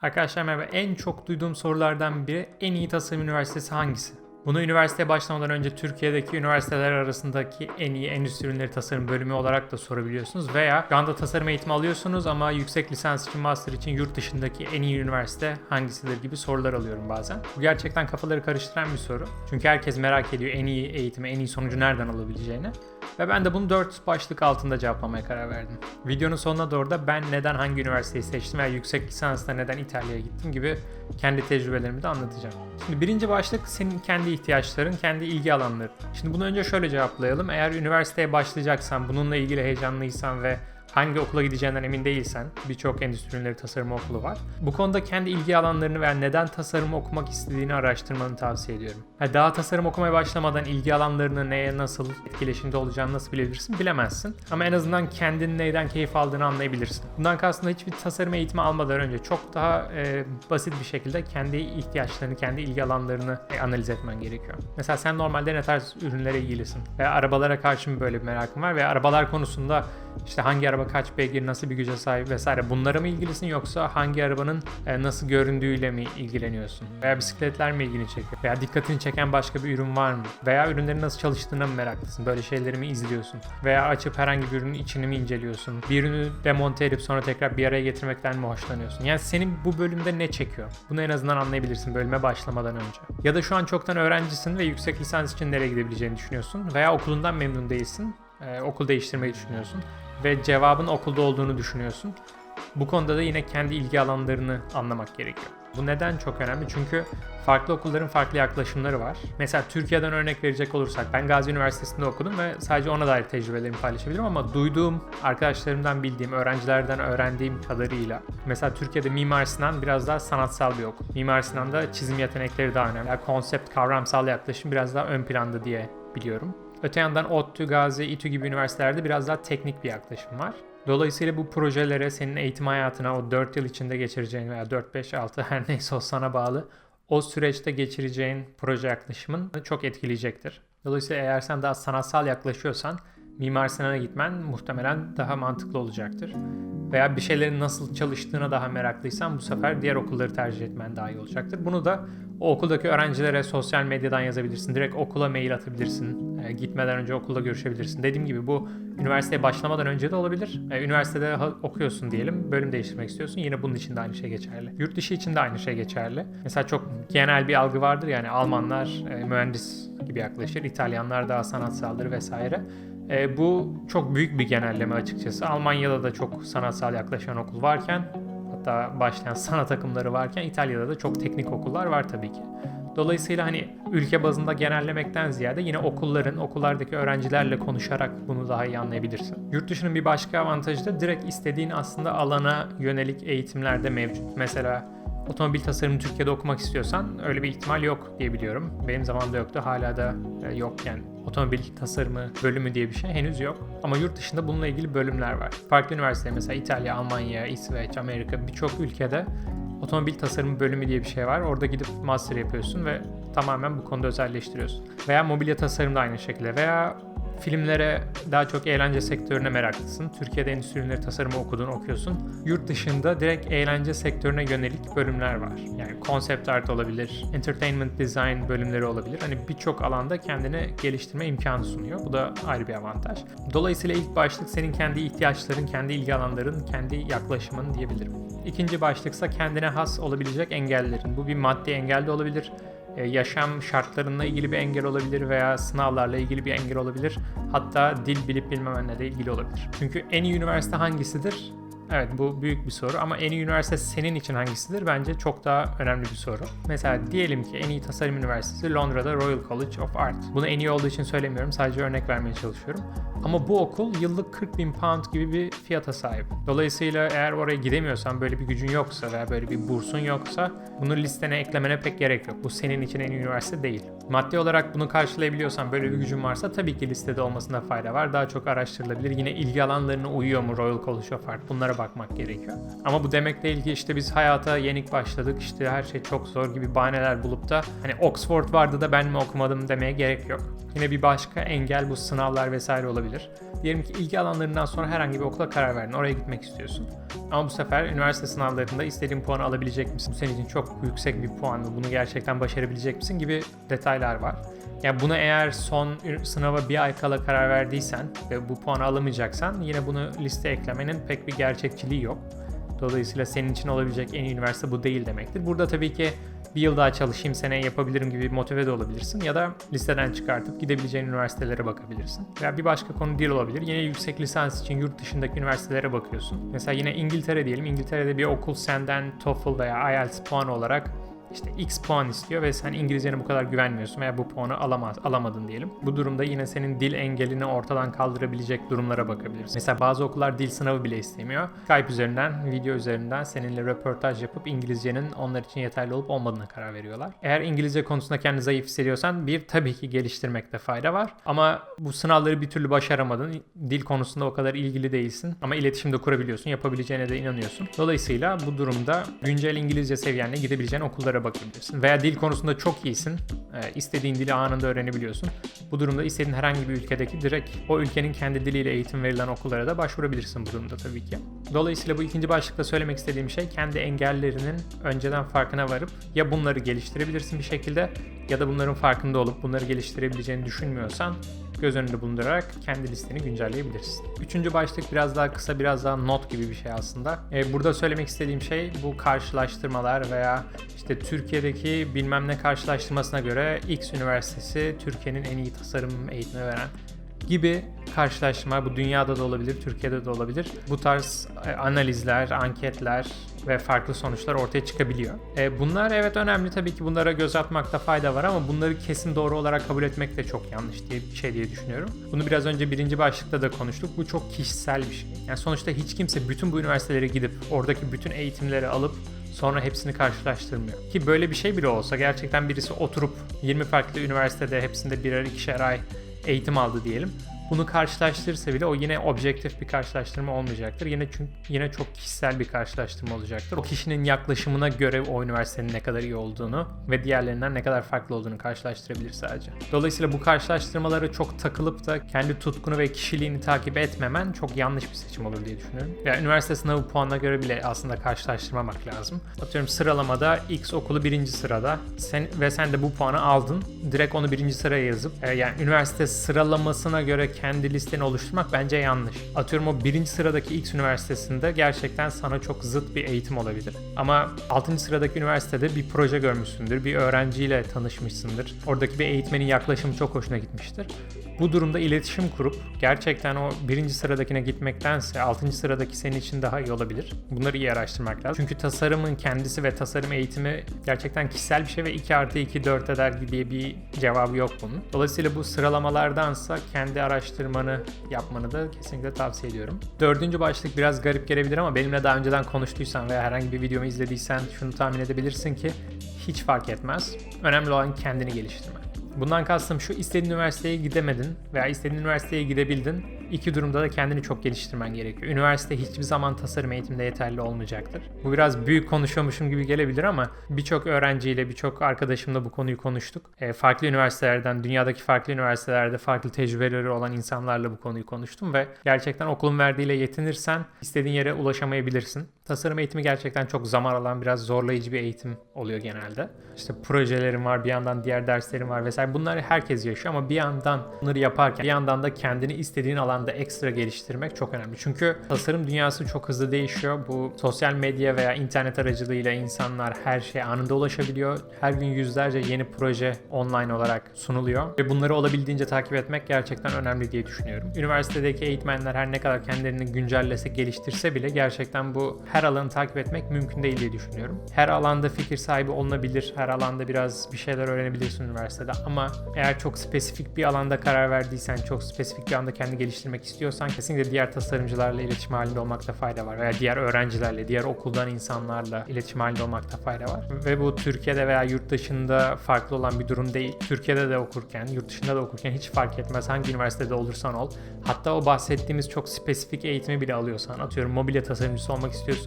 Arkadaşlar merhaba. En çok duyduğum sorulardan biri en iyi tasarım üniversitesi hangisi? Bunu üniversiteye başlamadan önce Türkiye'deki üniversiteler arasındaki en iyi endüstri ürünleri tasarım bölümü olarak da sorabiliyorsunuz. Veya şu anda tasarım eğitimi alıyorsunuz ama yüksek lisans için, master için yurt dışındaki en iyi üniversite hangisidir gibi sorular alıyorum bazen. Bu gerçekten kafaları karıştıran bir soru. Çünkü herkes merak ediyor en iyi eğitimi, en iyi sonucu nereden alabileceğini. Ve ben de bunu 4 başlık altında cevaplamaya karar verdim. Videonun sonuna doğru da ben neden hangi üniversiteyi seçtim veya yüksek lisansta neden İtalya'ya gittim gibi kendi tecrübelerimi de anlatacağım. Şimdi birinci başlık senin kendi ihtiyaçların, kendi ilgi alanların. Şimdi bunu önce şöyle cevaplayalım. Eğer üniversiteye başlayacaksan, bununla ilgili heyecanlıysan ve hangi okula gideceğinden emin değilsen birçok endüstri ürünleri tasarımı okulu var. Bu konuda kendi ilgi alanlarını veya neden tasarım okumak istediğini araştırmanı tavsiye ediyorum. Yani daha tasarım okumaya başlamadan ilgi alanlarını neye nasıl etkileşimde olacağını nasıl bilebilirsin bilemezsin. Ama en azından kendin neyden keyif aldığını anlayabilirsin. Bundan kastında hiçbir tasarım eğitimi almadan önce çok daha e, basit bir şekilde kendi ihtiyaçlarını, kendi ilgi alanlarını e, analiz etmen gerekiyor. Mesela sen normalde ne tarz ürünlere ilgilisin? Veya arabalara karşı mı böyle bir merakın var? Veya arabalar konusunda işte hangi araba kaç beygir, nasıl bir güce sahip vesaire bunlara mı ilgilisin yoksa hangi arabanın e, nasıl göründüğüyle mi ilgileniyorsun? Veya bisikletler mi ilgini çekiyor? Veya dikkatini çeken başka bir ürün var mı? Veya ürünlerin nasıl çalıştığına mı meraklısın? Böyle şeyleri mi izliyorsun? Veya açıp herhangi bir ürünün içini mi inceliyorsun? Bir ürünü demonte edip sonra tekrar bir araya getirmekten mi hoşlanıyorsun? Yani senin bu bölümde ne çekiyor? Bunu en azından anlayabilirsin bölüme başlamadan önce. Ya da şu an çoktan öğrencisin ve yüksek lisans için nereye gidebileceğini düşünüyorsun veya okulundan memnun değilsin. Ee, okul değiştirmeyi düşünüyorsun ve cevabın okulda olduğunu düşünüyorsun. Bu konuda da yine kendi ilgi alanlarını anlamak gerekiyor. Bu neden çok önemli? Çünkü farklı okulların farklı yaklaşımları var. Mesela Türkiye'den örnek verecek olursak ben Gazi Üniversitesi'nde okudum ve sadece ona dair tecrübelerimi paylaşabilirim ama duyduğum, arkadaşlarımdan bildiğim, öğrencilerden öğrendiğim kadarıyla mesela Türkiye'de Mimar Sinan biraz daha sanatsal bir okul. Mimar Sinan'da çizim yetenekleri daha önemli. Yani konsept, kavramsal yaklaşım biraz daha ön planda diye biliyorum. Öte yandan ODTÜ, Gazi, İTÜ gibi üniversitelerde biraz daha teknik bir yaklaşım var. Dolayısıyla bu projelere senin eğitim hayatına o 4 yıl içinde geçireceğin veya 4-5-6 her neyse o sana bağlı o süreçte geçireceğin proje yaklaşımın çok etkileyecektir. Dolayısıyla eğer sen daha sanatsal yaklaşıyorsan Mimar Sinan'a gitmen muhtemelen daha mantıklı olacaktır. Veya bir şeylerin nasıl çalıştığına daha meraklıysan bu sefer diğer okulları tercih etmen daha iyi olacaktır. Bunu da o okuldaki öğrencilere sosyal medyadan yazabilirsin. Direkt okula mail atabilirsin. E, gitmeden önce okulda görüşebilirsin. Dediğim gibi bu üniversiteye başlamadan önce de olabilir. E, üniversitede okuyorsun diyelim. Bölüm değiştirmek istiyorsun. Yine bunun için de aynı şey geçerli. Yurt dışı için de aynı şey geçerli. Mesela çok genel bir algı vardır. Yani Almanlar e, mühendis gibi yaklaşır. İtalyanlar daha sanatsaldır vesaire. E, bu çok büyük bir genelleme açıkçası. Almanya'da da çok sanatsal yaklaşan okul varken hatta başlayan sanat akımları varken İtalya'da da çok teknik okullar var tabii ki. Dolayısıyla hani ülke bazında genellemekten ziyade yine okulların, okullardaki öğrencilerle konuşarak bunu daha iyi anlayabilirsin. Yurt dışının bir başka avantajı da direkt istediğin aslında alana yönelik eğitimlerde mevcut. Mesela otomobil tasarımı Türkiye'de okumak istiyorsan öyle bir ihtimal yok diye biliyorum. Benim zamanımda yoktu. Hala da e, yok yani otomobil tasarımı bölümü diye bir şey henüz yok. Ama yurt dışında bununla ilgili bölümler var. Farklı üniversiteler mesela İtalya, Almanya, İsveç, Amerika birçok ülkede otomobil tasarımı bölümü diye bir şey var. Orada gidip master yapıyorsun ve tamamen bu konuda özelleştiriyorsun. Veya mobilya tasarımı da aynı şekilde. Veya filmlere daha çok eğlence sektörüne meraklısın. Türkiye'de endüstri ürünleri tasarımı okudun, okuyorsun. Yurt dışında direkt eğlence sektörüne yönelik bölümler var. Yani concept art olabilir, entertainment design bölümleri olabilir. Hani birçok alanda kendini geliştirme imkanı sunuyor. Bu da ayrı bir avantaj. Dolayısıyla ilk başlık senin kendi ihtiyaçların, kendi ilgi alanların, kendi yaklaşımın diyebilirim. İkinci başlıksa kendine has olabilecek engellerin. Bu bir maddi engel de olabilir, yaşam şartlarına ilgili bir engel olabilir veya sınavlarla ilgili bir engel olabilir. Hatta dil bilip bilmemenle de ilgili olabilir. Çünkü en iyi üniversite hangisidir? Evet bu büyük bir soru ama en iyi üniversite senin için hangisidir? Bence çok daha önemli bir soru. Mesela diyelim ki en iyi tasarım üniversitesi Londra'da Royal College of Art. Bunu en iyi olduğu için söylemiyorum sadece örnek vermeye çalışıyorum. Ama bu okul yıllık 40 bin pound gibi bir fiyata sahip. Dolayısıyla eğer oraya gidemiyorsan böyle bir gücün yoksa veya böyle bir bursun yoksa bunu listene eklemene pek gerek yok. Bu senin için en iyi üniversite değil. Maddi olarak bunu karşılayabiliyorsan, böyle bir gücün varsa tabii ki listede olmasında fayda var. Daha çok araştırılabilir. Yine ilgi alanlarına uyuyor mu Royal College of Art? Bunlara bakmak gerekiyor. Ama bu demek değil ki işte biz hayata yenik başladık, işte her şey çok zor gibi bahaneler bulup da hani Oxford vardı da ben mi okumadım demeye gerek yok. Yine bir başka engel bu sınavlar vesaire olabilir. Diyelim ki ilgi alanlarından sonra herhangi bir okula karar verdin. Oraya gitmek istiyorsun. Ama bu sefer üniversite sınavlarında istediğin puanı alabilecek misin? Bu senin için çok yüksek bir puan mı? Bunu gerçekten başarabilecek misin? Gibi detaylar var. Yani bunu eğer son sınava bir ay kala karar verdiysen ve bu puanı alamayacaksan yine bunu liste eklemenin pek bir gerçekçiliği yok. Dolayısıyla senin için olabilecek en iyi üniversite bu değil demektir. Burada tabii ki bir yıl daha çalışayım seneye yapabilirim gibi motive de olabilirsin ya da listeden çıkartıp gidebileceğin üniversitelere bakabilirsin. Veya bir başka konu dil olabilir. Yine yüksek lisans için yurt dışındaki üniversitelere bakıyorsun. Mesela yine İngiltere diyelim. İngiltere'de bir okul senden TOEFL veya IELTS puan olarak işte X puan istiyor ve sen İngilizcene bu kadar güvenmiyorsun veya bu puanı alamaz, alamadın diyelim. Bu durumda yine senin dil engelini ortadan kaldırabilecek durumlara bakabilirsin. Mesela bazı okullar dil sınavı bile istemiyor. Skype üzerinden, video üzerinden seninle röportaj yapıp İngilizcenin onlar için yeterli olup olmadığına karar veriyorlar. Eğer İngilizce konusunda kendini zayıf hissediyorsan bir tabii ki geliştirmekte fayda var. Ama bu sınavları bir türlü başaramadın. Dil konusunda o kadar ilgili değilsin. Ama iletişimde kurabiliyorsun. Yapabileceğine de inanıyorsun. Dolayısıyla bu durumda güncel İngilizce seviyenle gidebileceğin okullara bakabilirsin. Veya dil konusunda çok iyisin. E, istediğin dili anında öğrenebiliyorsun. Bu durumda istediğin herhangi bir ülkedeki direkt o ülkenin kendi diliyle eğitim verilen okullara da başvurabilirsin bu durumda tabii ki. Dolayısıyla bu ikinci başlıkta söylemek istediğim şey kendi engellerinin önceden farkına varıp ya bunları geliştirebilirsin bir şekilde ya da bunların farkında olup bunları geliştirebileceğini düşünmüyorsan göz önünde bulundurarak kendi listeni güncelleyebilirsin. Üçüncü başlık biraz daha kısa, biraz daha not gibi bir şey aslında. Ee, burada söylemek istediğim şey bu karşılaştırmalar veya işte Türkiye'deki bilmem ne karşılaştırmasına göre X üniversitesi Türkiye'nin en iyi tasarım eğitimi veren gibi karşılaştırma bu dünyada da olabilir, Türkiye'de de olabilir. Bu tarz e, analizler, anketler ve farklı sonuçlar ortaya çıkabiliyor. E, bunlar evet önemli tabii ki bunlara göz atmakta fayda var ama bunları kesin doğru olarak kabul etmek de çok yanlış diye bir şey diye düşünüyorum. Bunu biraz önce birinci başlıkta da konuştuk. Bu çok kişisel bir şey. Yani sonuçta hiç kimse bütün bu üniversitelere gidip oradaki bütün eğitimleri alıp sonra hepsini karşılaştırmıyor. Ki böyle bir şey bile olsa gerçekten birisi oturup 20 farklı üniversitede hepsinde birer ikişer ay eğitim aldı diyelim bunu karşılaştırırsa bile o yine objektif bir karşılaştırma olmayacaktır. Yine çünkü yine çok kişisel bir karşılaştırma olacaktır. O kişinin yaklaşımına göre o üniversitenin ne kadar iyi olduğunu ve diğerlerinden ne kadar farklı olduğunu karşılaştırabilir sadece. Dolayısıyla bu karşılaştırmalara çok takılıp da kendi tutkunu ve kişiliğini takip etmemen çok yanlış bir seçim olur diye düşünüyorum. Ya üniversite sınavı puanına göre bile aslında karşılaştırmamak lazım. Atıyorum sıralamada X okulu birinci sırada sen ve sen de bu puanı aldın. Direkt onu birinci sıraya yazıp e, yani üniversite sıralamasına göre kendi listeni oluşturmak bence yanlış. Atıyorum o birinci sıradaki X üniversitesinde gerçekten sana çok zıt bir eğitim olabilir. Ama 6. sıradaki üniversitede bir proje görmüşsündür, bir öğrenciyle tanışmışsındır. Oradaki bir eğitmenin yaklaşımı çok hoşuna gitmiştir. Bu durumda iletişim kurup gerçekten o birinci sıradakine gitmektense altıncı sıradaki senin için daha iyi olabilir. Bunları iyi araştırmak lazım. Çünkü tasarımın kendisi ve tasarım eğitimi gerçekten kişisel bir şey ve 2 artı 2 4 eder diye bir cevabı yok bunun. Dolayısıyla bu sıralamalardansa kendi araştırmanı yapmanı da kesinlikle tavsiye ediyorum. Dördüncü başlık biraz garip gelebilir ama benimle daha önceden konuştuysan veya herhangi bir videomu izlediysen şunu tahmin edebilirsin ki hiç fark etmez. Önemli olan kendini geliştirme. Bundan kastım şu istediğin üniversiteye gidemedin veya istediğin üniversiteye gidebildin. İki durumda da kendini çok geliştirmen gerekiyor. Üniversite hiçbir zaman tasarım eğitimde yeterli olmayacaktır. Bu biraz büyük konuşuyormuşum gibi gelebilir ama birçok öğrenciyle, birçok arkadaşımla bu konuyu konuştuk. E, farklı üniversitelerden, dünyadaki farklı üniversitelerde farklı tecrübeleri olan insanlarla bu konuyu konuştum ve gerçekten okulun verdiğiyle yetinirsen istediğin yere ulaşamayabilirsin. Tasarım eğitimi gerçekten çok zaman alan, biraz zorlayıcı bir eğitim oluyor genelde. İşte projelerim var, bir yandan diğer derslerim var vesaire. Bunları herkes yaşıyor ama bir yandan bunları yaparken bir yandan da kendini istediğin alanda ekstra geliştirmek çok önemli. Çünkü tasarım dünyası çok hızlı değişiyor. Bu sosyal medya veya internet aracılığıyla insanlar her şeye anında ulaşabiliyor. Her gün yüzlerce yeni proje online olarak sunuluyor ve bunları olabildiğince takip etmek gerçekten önemli diye düşünüyorum. Üniversitedeki eğitmenler her ne kadar kendilerini güncellese, geliştirse bile gerçekten bu her alanı takip etmek mümkün değil diye düşünüyorum. Her alanda fikir sahibi olunabilir, her alanda biraz bir şeyler öğrenebilirsin üniversitede ama eğer çok spesifik bir alanda karar verdiysen, çok spesifik bir anda kendi geliştirmek istiyorsan kesinlikle diğer tasarımcılarla iletişim halinde olmakta fayda var. Veya diğer öğrencilerle, diğer okuldan insanlarla iletişim halinde olmakta fayda var. Ve bu Türkiye'de veya yurt dışında farklı olan bir durum değil. Türkiye'de de okurken, yurt dışında da okurken hiç fark etmez hangi üniversitede olursan ol. Hatta o bahsettiğimiz çok spesifik eğitimi bile alıyorsan, atıyorum mobilya tasarımcısı olmak istiyorsun,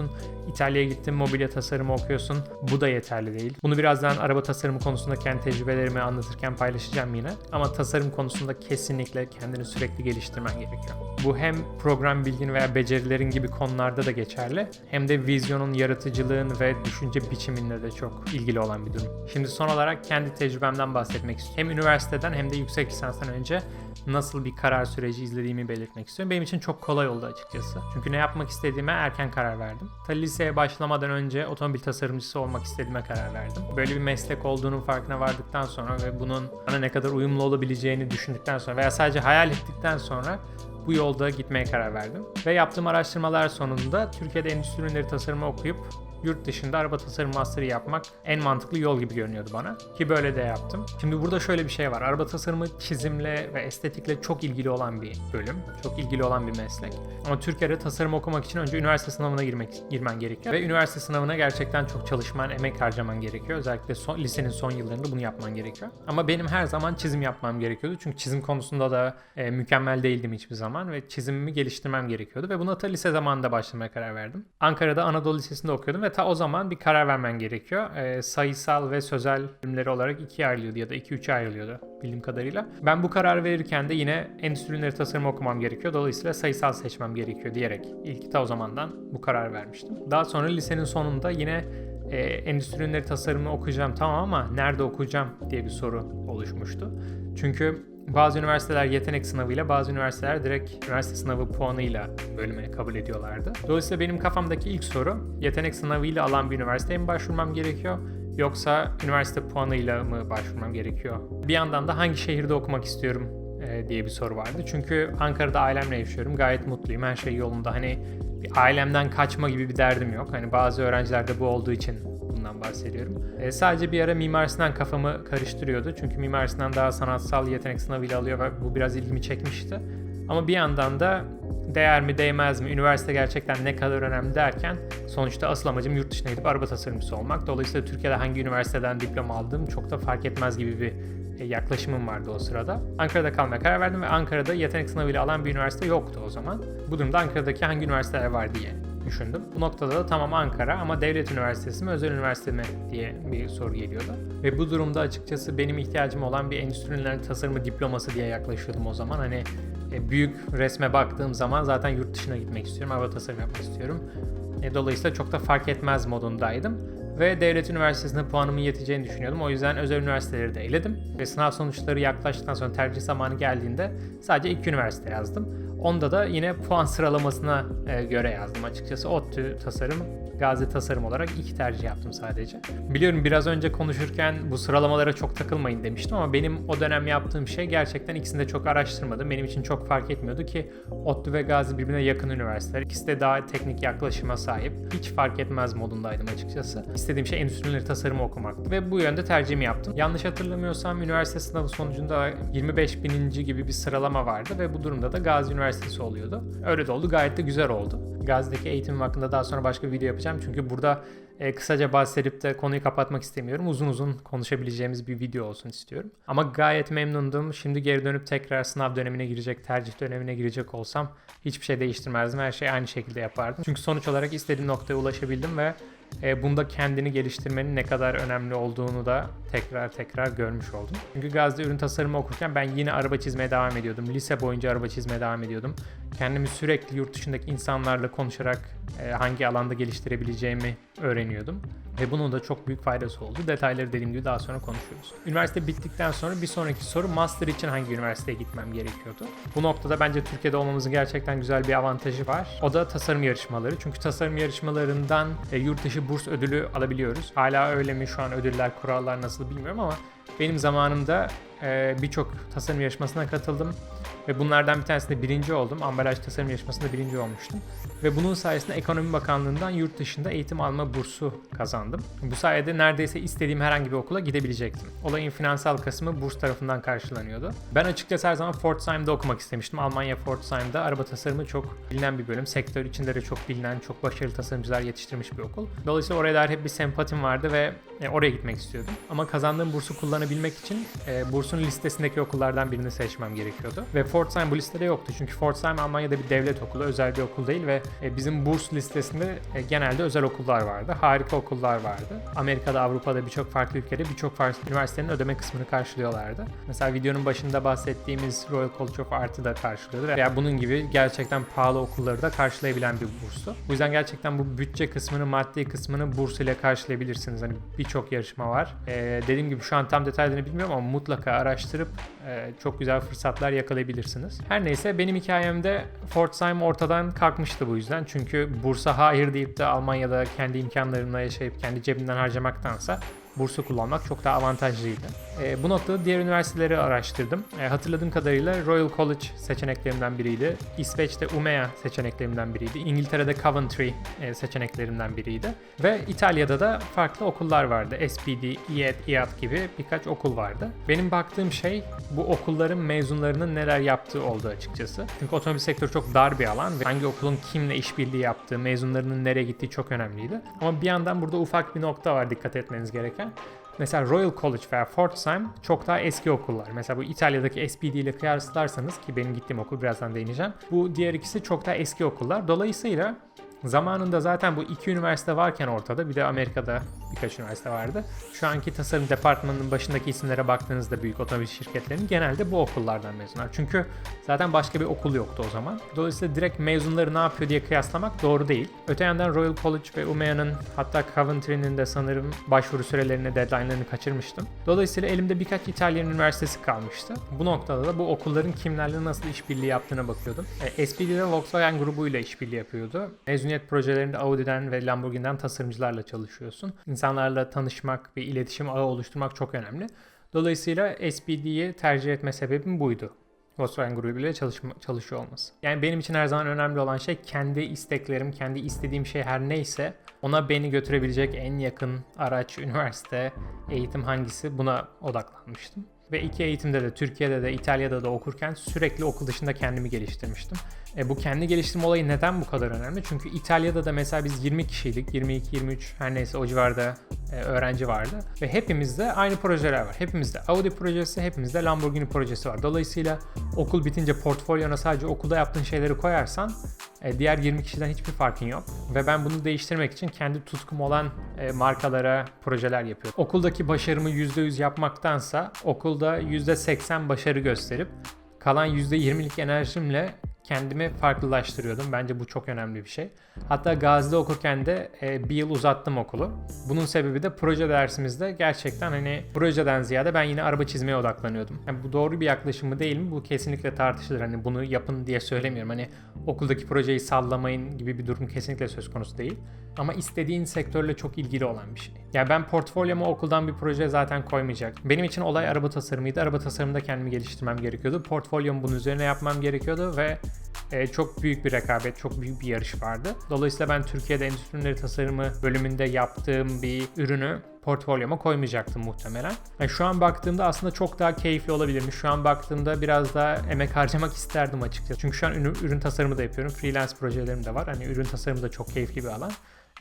İtalya'ya gittin mobilya tasarımı okuyorsun. Bu da yeterli değil. Bunu birazdan araba tasarımı konusunda kendi tecrübelerimi anlatırken paylaşacağım yine. Ama tasarım konusunda kesinlikle kendini sürekli geliştirmen gerekiyor. Bu hem program bilgin veya becerilerin gibi konularda da geçerli. Hem de vizyonun, yaratıcılığın ve düşünce biçiminle de çok ilgili olan bir durum. Şimdi son olarak kendi tecrübemden bahsetmek istiyorum. Hem üniversiteden hem de yüksek lisanstan önce nasıl bir karar süreci izlediğimi belirtmek istiyorum. Benim için çok kolay oldu açıkçası. Çünkü ne yapmak istediğime erken karar verdim. Ta liseye başlamadan önce otomobil tasarımcısı olmak istediğime karar verdim. Böyle bir meslek olduğunun farkına vardıktan sonra ve bunun bana ne kadar uyumlu olabileceğini düşündükten sonra veya sadece hayal ettikten sonra bu yolda gitmeye karar verdim. Ve yaptığım araştırmalar sonunda Türkiye'de endüstri ürünleri tasarımı okuyup yurt dışında araba tasarım master'ı yapmak en mantıklı yol gibi görünüyordu bana. Ki böyle de yaptım. Şimdi burada şöyle bir şey var. Araba tasarımı çizimle ve estetikle çok ilgili olan bir bölüm. Çok ilgili olan bir meslek. Ama Türkiye'de tasarım okumak için önce üniversite sınavına girmek girmen gerekiyor. Ve üniversite sınavına gerçekten çok çalışman, emek harcaman gerekiyor. Özellikle son, lisenin son yıllarında bunu yapman gerekiyor. Ama benim her zaman çizim yapmam gerekiyordu. Çünkü çizim konusunda da e, mükemmel değildim hiçbir zaman ve çizimimi geliştirmem gerekiyordu. Ve buna ta lise zamanında başlamaya karar verdim. Ankara'da Anadolu Lisesi'nde okuyordum ve ta o zaman bir karar vermen gerekiyor. E, sayısal ve sözel bölümleri olarak ikiye ayrılıyordu ya da iki üçe ayrılıyordu bildiğim kadarıyla. Ben bu kararı verirken de yine endüstri ürünleri tasarımı okumam gerekiyor. Dolayısıyla sayısal seçmem gerekiyor diyerek ilk ta o zamandan bu karar vermiştim. Daha sonra lisenin sonunda yine e, endüstri ürünleri tasarımı okuyacağım tamam ama nerede okuyacağım diye bir soru oluşmuştu. Çünkü bazı üniversiteler yetenek sınavıyla, bazı üniversiteler direkt üniversite sınavı puanıyla bölüme kabul ediyorlardı. Dolayısıyla benim kafamdaki ilk soru yetenek sınavıyla alan bir üniversiteye mi başvurmam gerekiyor? Yoksa üniversite puanıyla mı başvurmam gerekiyor? Bir yandan da hangi şehirde okumak istiyorum e, diye bir soru vardı. Çünkü Ankara'da ailemle yaşıyorum. Gayet mutluyum. Her şey yolunda. Hani bir ailemden kaçma gibi bir derdim yok. Hani bazı öğrencilerde bu olduğu için bundan bahsediyorum. E, sadece bir ara Mimar Sinan kafamı karıştırıyordu. Çünkü Mimar Sinan daha sanatsal yetenek sınavıyla alıyor ve bu biraz ilgimi çekmişti. Ama bir yandan da değer mi değmez mi, üniversite gerçekten ne kadar önemli derken sonuçta asıl amacım yurt dışına gidip araba tasarımcısı olmak. Dolayısıyla Türkiye'de hangi üniversiteden diploma aldığım çok da fark etmez gibi bir e, yaklaşımım vardı o sırada. Ankara'da kalmaya karar verdim ve Ankara'da yetenek sınavıyla alan bir üniversite yoktu o zaman. Bu durumda Ankara'daki hangi üniversiteler var diye düşündüm. Bu noktada da tamam Ankara ama devlet üniversitesi mi özel üniversite mi diye bir soru geliyordu. Ve bu durumda açıkçası benim ihtiyacım olan bir endüstri ürünleri tasarımı diploması diye yaklaşıyordum o zaman. Hani e, büyük resme baktığım zaman zaten yurt dışına gitmek istiyorum, araba tasarım yapmak istiyorum. E, dolayısıyla çok da fark etmez modundaydım. Ve devlet üniversitesinde puanımın yeteceğini düşünüyordum. O yüzden özel üniversiteleri de eledim. Ve sınav sonuçları yaklaştıktan sonra tercih zamanı geldiğinde sadece iki üniversite yazdım. Onda da yine puan sıralamasına e, göre yazdım açıkçası. ODTÜ tasarım, Gazi tasarım olarak iki tercih yaptım sadece. Biliyorum biraz önce konuşurken bu sıralamalara çok takılmayın demiştim ama benim o dönem yaptığım şey gerçekten ikisini de çok araştırmadım. Benim için çok fark etmiyordu ki ODTÜ ve Gazi birbirine yakın üniversiteler. İkisi de daha teknik yaklaşıma sahip. Hiç fark etmez modundaydım açıkçası. İstediğim şey endüstrileri tasarımı okumaktı ve bu yönde tercihimi yaptım. Yanlış hatırlamıyorsam üniversite sınavı sonucunda 25 bininci gibi bir sıralama vardı ve bu durumda da Gazi Üniversitesi oluyordu. Öyle de oldu. Gayet de güzel oldu. Gazi'deki eğitimim hakkında daha sonra başka bir video yapacağım. Çünkü burada e, kısaca bahsedip de konuyu kapatmak istemiyorum. Uzun uzun konuşabileceğimiz bir video olsun istiyorum. Ama gayet memnundum. Şimdi geri dönüp tekrar sınav dönemine girecek, tercih dönemine girecek olsam hiçbir şey değiştirmezdim. Her şeyi aynı şekilde yapardım. Çünkü sonuç olarak istediğim noktaya ulaşabildim ve bunda kendini geliştirmenin ne kadar önemli olduğunu da tekrar tekrar görmüş oldum. Çünkü Gazi'de ürün tasarımı okurken ben yine araba çizmeye devam ediyordum. Lise boyunca araba çizmeye devam ediyordum. Kendimi sürekli yurt dışındaki insanlarla konuşarak e, hangi alanda geliştirebileceğimi öğreniyordum. Ve bunun da çok büyük faydası oldu. Detayları dediğim gibi daha sonra konuşuyoruz. Üniversite bittikten sonra bir sonraki soru master için hangi üniversiteye gitmem gerekiyordu? Bu noktada bence Türkiye'de olmamızın gerçekten güzel bir avantajı var. O da tasarım yarışmaları. Çünkü tasarım yarışmalarından e, yurt dışı burs ödülü alabiliyoruz. Hala öyle mi şu an ödüller, kurallar nasıl bilmiyorum ama benim zamanımda e, birçok tasarım yarışmasına katıldım. Ve bunlardan bir tanesinde birinci oldum. Ambalaj tasarım yarışmasında birinci olmuştum. Ve bunun sayesinde Ekonomi Bakanlığı'ndan yurt dışında eğitim alma bursu kazandım. Bu sayede neredeyse istediğim herhangi bir okula gidebilecektim. Olayın finansal kısmı burs tarafından karşılanıyordu. Ben açıkçası her zaman Pforzheim'de okumak istemiştim. Almanya Pforzheim'de araba tasarımı çok bilinen bir bölüm. Sektör içinde de çok bilinen, çok başarılı tasarımcılar yetiştirmiş bir okul. Dolayısıyla oraya dair hep bir sempatim vardı ve e, oraya gitmek istiyordum. Ama kazandığım bursu kullanabilmek için e, bursun listesindeki okullardan birini seçmem gerekiyordu. Ve Pforzheim bu listede yoktu. Çünkü Pforzheim Almanya'da bir devlet okulu, özel bir okul değil ve e, bizim burs listesinde e, genelde özel okullar vardı. Harika okullar vardı. Amerika'da, Avrupa'da birçok farklı ülkede birçok farklı üniversitenin ödeme kısmını karşılıyorlardı. Mesela videonun başında bahsettiğimiz Royal College of Art'ı da karşılıyordu. Veya bunun gibi gerçekten pahalı okulları da karşılayabilen bir bursu. Bu yüzden gerçekten bu bütçe kısmını, maddi kısmını burs ile karşılayabilirsiniz. Hani birçok yarışma var. Ee, dediğim gibi şu an tam detaylarını bilmiyorum ama mutlaka araştırıp e, çok güzel fırsatlar yakalayabilirsiniz. Her neyse benim hikayemde Pforzheim ortadan kalkmıştı bu yüzden. Çünkü bursa hayır deyip de Almanya'da kendi imkanlarımla yaşayıp kendi cebimden harcamaktansa bursu kullanmak çok daha avantajlıydı. E, bu noktada diğer üniversiteleri araştırdım. E, hatırladığım kadarıyla Royal College seçeneklerimden biriydi. İsveç'te Umea seçeneklerimden biriydi. İngiltere'de Coventry e, seçeneklerimden biriydi. Ve İtalya'da da farklı okullar vardı. SPD, IED, IAT gibi birkaç okul vardı. Benim baktığım şey bu okulların mezunlarının neler yaptığı oldu açıkçası. Çünkü otomobil sektörü çok dar bir alan ve hangi okulun kimle işbirliği yaptığı, mezunlarının nereye gittiği çok önemliydi. Ama bir yandan burada ufak bir nokta var dikkat etmeniz gereken. Mesela Royal College veya Pforzheim çok daha eski okullar. Mesela bu İtalya'daki SPD ile kıyaslarsanız ki benim gittiğim okul birazdan değineceğim. Bu diğer ikisi çok daha eski okullar. Dolayısıyla Zamanında zaten bu iki üniversite varken ortada bir de Amerika'da birkaç üniversite vardı. Şu anki tasarım departmanının başındaki isimlere baktığınızda büyük otomobil şirketlerinin genelde bu okullardan mezunlar. Çünkü zaten başka bir okul yoktu o zaman. Dolayısıyla direkt mezunları ne yapıyor diye kıyaslamak doğru değil. Öte yandan Royal College ve Umea'nın hatta Coventry'nin de sanırım başvuru sürelerini, deadline'larını kaçırmıştım. Dolayısıyla elimde birkaç İtalyan üniversitesi kalmıştı. Bu noktada da bu okulların kimlerle nasıl işbirliği yaptığına bakıyordum. E, SPD'de Volkswagen grubuyla işbirliği yapıyordu. Mezuniyet projelerinde Audi'den ve Lamborghini'den tasarımcılarla çalışıyorsun. İnsanlarla tanışmak ve iletişim ağı oluşturmak çok önemli. Dolayısıyla SPD'yi tercih etme sebebim buydu. Volkswagen grubuyla çalışma, çalışıyor olması. Yani benim için her zaman önemli olan şey kendi isteklerim, kendi istediğim şey her neyse ona beni götürebilecek en yakın araç, üniversite, eğitim hangisi buna odaklanmıştım. Ve iki eğitimde de Türkiye'de de İtalya'da da okurken sürekli okul dışında kendimi geliştirmiştim. E, bu kendi geliştirme olayı neden bu kadar önemli? Çünkü İtalya'da da mesela biz 20 kişiydik, 22-23 her neyse o civarda e, öğrenci vardı. Ve hepimizde aynı projeler var. Hepimizde Audi projesi, hepimizde Lamborghini projesi var. Dolayısıyla okul bitince portfolyona sadece okulda yaptığın şeyleri koyarsan e, diğer 20 kişiden hiçbir farkın yok. Ve ben bunu değiştirmek için kendi tutkum olan e, markalara projeler yapıyorum. Okuldaki başarımı %100 yapmaktansa okulda %80 başarı gösterip kalan %20'lik enerjimle kendimi farklılaştırıyordum. Bence bu çok önemli bir şey. Hatta Gazi'de okurken de e, bir yıl uzattım okulu. Bunun sebebi de proje dersimizde gerçekten hani projeden ziyade ben yine araba çizmeye odaklanıyordum. Yani bu doğru bir yaklaşım mı değil mi? Bu kesinlikle tartışılır. Hani bunu yapın diye söylemiyorum. Hani okuldaki projeyi sallamayın gibi bir durum kesinlikle söz konusu değil. Ama istediğin sektörle çok ilgili olan bir şey. Yani ben portfolyoma okuldan bir proje zaten koymayacak. Benim için olay araba tasarımıydı. Araba tasarımında kendimi geliştirmem gerekiyordu. Portfolyomu bunun üzerine yapmam gerekiyordu ve e, çok büyük bir rekabet, çok büyük bir yarış vardı. Dolayısıyla ben Türkiye'de endüstri ürünleri tasarımı bölümünde yaptığım bir ürünü portfolyoma koymayacaktım muhtemelen. Yani şu an baktığımda aslında çok daha keyifli olabilirmiş. Şu an baktığımda biraz daha emek harcamak isterdim açıkçası. Çünkü şu an ürün, ürün tasarımı da yapıyorum. Freelance projelerim de var. Hani ürün tasarımı da çok keyifli bir alan.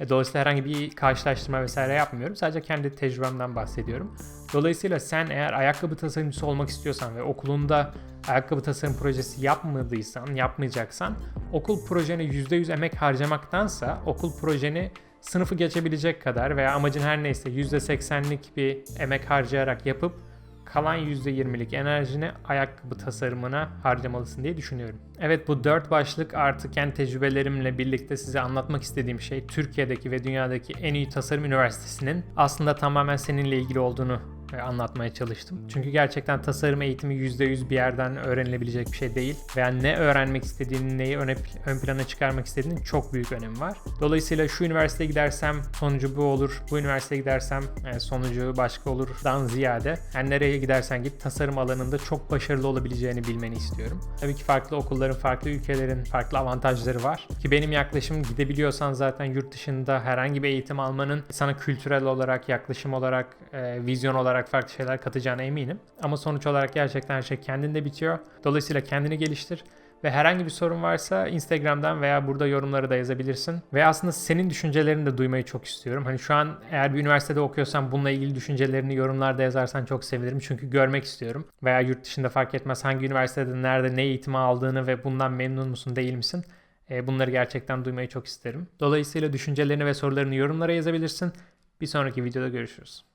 E, dolayısıyla herhangi bir karşılaştırma vesaire yapmıyorum. Sadece kendi tecrübemden bahsediyorum. Dolayısıyla sen eğer ayakkabı tasarımcısı olmak istiyorsan ve okulunda ayakkabı tasarım projesi yapmadıysan, yapmayacaksan okul projene %100 emek harcamaktansa okul projeni sınıfı geçebilecek kadar veya amacın her neyse %80'lik bir emek harcayarak yapıp kalan %20'lik enerjini ayakkabı tasarımına harcamalısın diye düşünüyorum. Evet bu dört başlık artık kendi tecrübelerimle birlikte size anlatmak istediğim şey Türkiye'deki ve dünyadaki en iyi tasarım üniversitesinin aslında tamamen seninle ilgili olduğunu anlatmaya çalıştım. Çünkü gerçekten tasarım eğitimi %100 bir yerden öğrenilebilecek bir şey değil. Veya ne öğrenmek istediğini, neyi öne, ön plana çıkarmak istediğinin çok büyük önemi var. Dolayısıyla şu üniversiteye gidersem sonucu bu olur, bu üniversiteye gidersem e, sonucu başka olurdan ziyade yani nereye gidersen git tasarım alanında çok başarılı olabileceğini bilmeni istiyorum. Tabii ki farklı okulların, farklı ülkelerin farklı avantajları var. Ki benim yaklaşımım gidebiliyorsan zaten yurt dışında herhangi bir eğitim almanın sana kültürel olarak, yaklaşım olarak, e, vizyon olarak farklı şeyler katacağına eminim. Ama sonuç olarak gerçekten her şey kendinde bitiyor. Dolayısıyla kendini geliştir. Ve herhangi bir sorun varsa Instagram'dan veya burada yorumları da yazabilirsin. Ve aslında senin düşüncelerini de duymayı çok istiyorum. Hani şu an eğer bir üniversitede okuyorsan bununla ilgili düşüncelerini yorumlarda yazarsan çok sevinirim. Çünkü görmek istiyorum. Veya yurt dışında fark etmez hangi üniversitede, nerede, ne eğitimi aldığını ve bundan memnun musun, değil misin? E, Bunları gerçekten duymayı çok isterim. Dolayısıyla düşüncelerini ve sorularını yorumlara yazabilirsin. Bir sonraki videoda görüşürüz.